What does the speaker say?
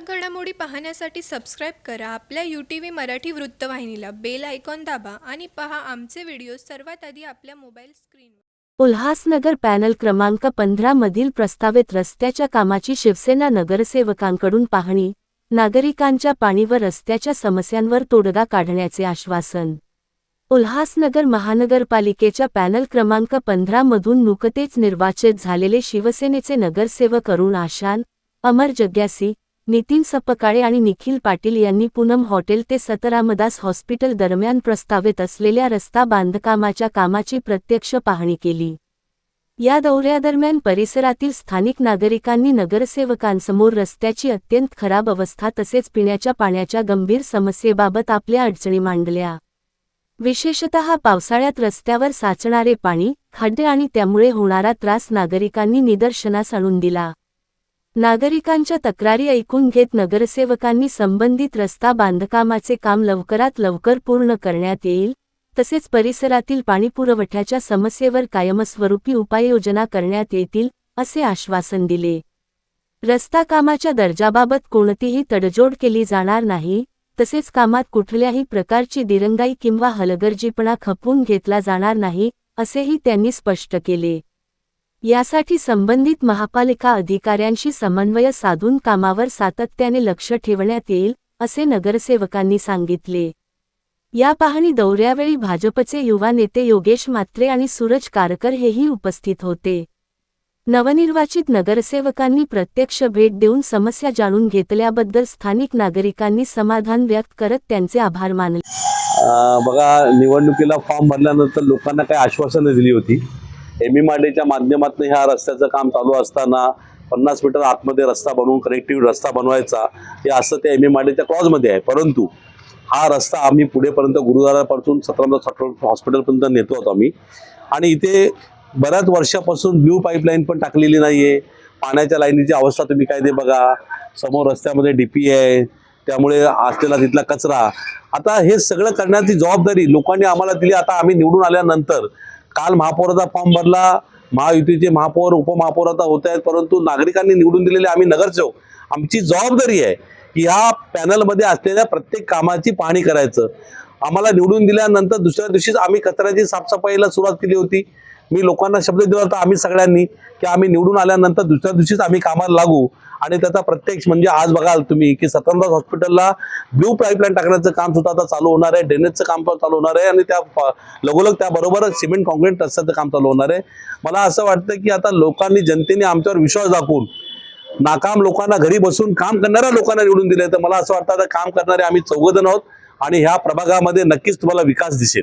ठळक घडामोडी पाहण्यासाठी सबस्क्राईब करा. आपल्या यू टी व्ही मराठी वृत्तवाहिनीला बेल आयकॉन दाबा आणि पहा आमचे व्हिडिओ सर्वात आधी आपल्या मोबाईल स्क्रीनवर उल्हासनगर पॅनल क्रमांक पंधरा मधील प्रस्तावित रस्त्याच्या कामाची शिवसेना नगरसेवकांकडून पाहणी नागरिकांच्या पाणी व रस्त्याच्या समस्यांवर तोडगा काढण्याचे आश्वासन. उल्हासनगर महानगरपालिकेच्या पॅनल क्रमांक पंधरा मधून नुकतेच निर्वाचित झालेले शिवसेनेचे नगरसेवक अरुण आशान अमर जग्यासी नितीन सपकाळे आणि निखिल पाटील यांनी पूनम हॉटेल ते सतरामदास हॉस्पिटल दरम्यान प्रस्तावित असलेल्या रस्ता बांधकामाच्या कामाची प्रत्यक्ष पाहणी केली. या दौऱ्यादरम्यान परिसरातील स्थानिक नागरिकांनी नगरसेवकांसमोर रस्त्याची अत्यंत खराब अवस्था तसेच पिण्याच्या पाण्याच्या गंभीर समस्येबाबत आपल्या अडचणी मांडल्या. विशेषतः पावसाळ्यात रस्त्यावर साचणारे पाणी खड्डे आणि त्यामुळे होणारा त्रास नागरिकांनी निदर्शनास आणून दिला. नागरिकांच्या तक्रारी ऐकून घेत नगरसेवकांनी संबंधित रस्ता बांधकामाचे काम लवकरात लवकर पूर्ण करण्यात येईल तसेच परिसरातील पाणीपुरवठ्याच्या समस्येवर कायमस्वरूपी उपाययोजना करण्यात येतील असे आश्वासन दिले. रस्ता कामाच्या दर्जाबाबत कोणतीही तडजोड केली जाणार नाही तसेच कामात कुठल्याही प्रकारची दिरंगाई किंवा हलगर्जीपणा खपवून घेतला जाणार नाही असेही त्यांनी स्पष्ट केले. यासाठी संबंधित महापालिका अधिकाऱ्यांशी समन्वय साधून कामावर सातत्याने लक्ष ठेवण्यात येईल असे नगरसेवकांनी सांगितले. या पाहणी दौऱ्यावेळी भाजपचे युवा नेते योगेश मात्रे आणि सूरज कारकर हेही उपस्थित होते. नवनिर्वाचित नगरसेवकांनी प्रत्यक्ष भेट देऊन समस्या जाणून घेतल्याबद्दल स्थानिक नागरिकांनी समाधान व्यक्त करत त्यांचे आभार मानले. बघा निवडणुकीला फॉर्म भरल्यानंतर लोकांना काही आश्वासनं दिली होती. एम ई मार्डेच्या माध्यमातून ह्या रस्त्याचं काम चालू असताना पन्नास मीटर आतमध्ये रस्ता बनवून कनेक्टिव्ह रस्ता बनवायचा हे असं त्या एम ई मार्डेच्या क्लॉजमध्ये आहे. परंतु हा रस्ता आम्ही पुढेपर्यंत गुरुद्वारापासून सतरा हॉस्पिटलपर्यंत नेतो आहोत आम्ही. आणि इथे बऱ्याच वर्षापासून ब्ल्यू पाईपलाईन पण टाकलेली नाही आहे पाण्याच्या लाईनीची अवस्था तुम्ही काय ते बघा. समोर रस्त्यामध्ये डी पी आहे. त्यामुळे असलेला तिथला कचरा. आता हे सगळं करण्याची जबाबदारी लोकांनी आम्हाला दिली. आता आम्ही निवडून आल्यानंतर काल महापौराचा फॉर्म भरला महायुतीचे महापौर उपमहापौर आता होत आहेत परंतु नागरिकांनी निवडून दिलेले आम्ही नगरसेवक. आमची जबाबदारी आहे की ह्या पॅनलमध्ये असलेल्या प्रत्येक कामाची पाहणी करायचं. आम्हाला निवडून दिल्यानंतर दुसऱ्या दिवशीच आम्ही कचऱ्याची साफसफाईला सुरुवात केली होती. मी लोकांना शब्द दिला होता आम्ही सगळ्यांनी की आम्ही निवडून आल्यानंतर दुसऱ्या दिवशीच आम्ही कामाला लागू. आणि त्याचा प्रत्यक्ष म्हणजे आज बघाल तुम्ही की सतनदास हॉस्पिटलला ब्ल्यू पाईपलाईन टाकण्याचं काम सुद्धा आता चालू होणार आहे. ड्रेनेजचं काम पण चालू होणार आहे आणि त्या लगोलग त्याबरोबरच सिमेंट कॉन्क्रीट रस्त्याचं काम चालू होणार आहे. मला असं वाटतं की आता लोकांनी जनतेने आमच्यावर विश्वास दाखवून नाकाम लोकांना घरी बसून काम करणाऱ्या लोकांना निवडून दिले तर मला असं वाटतं आता काम करणारे आम्ही चौघजण आहोत आणि ह्या प्रभागामध्ये नक्कीच तुम्हाला विकास दिसेल.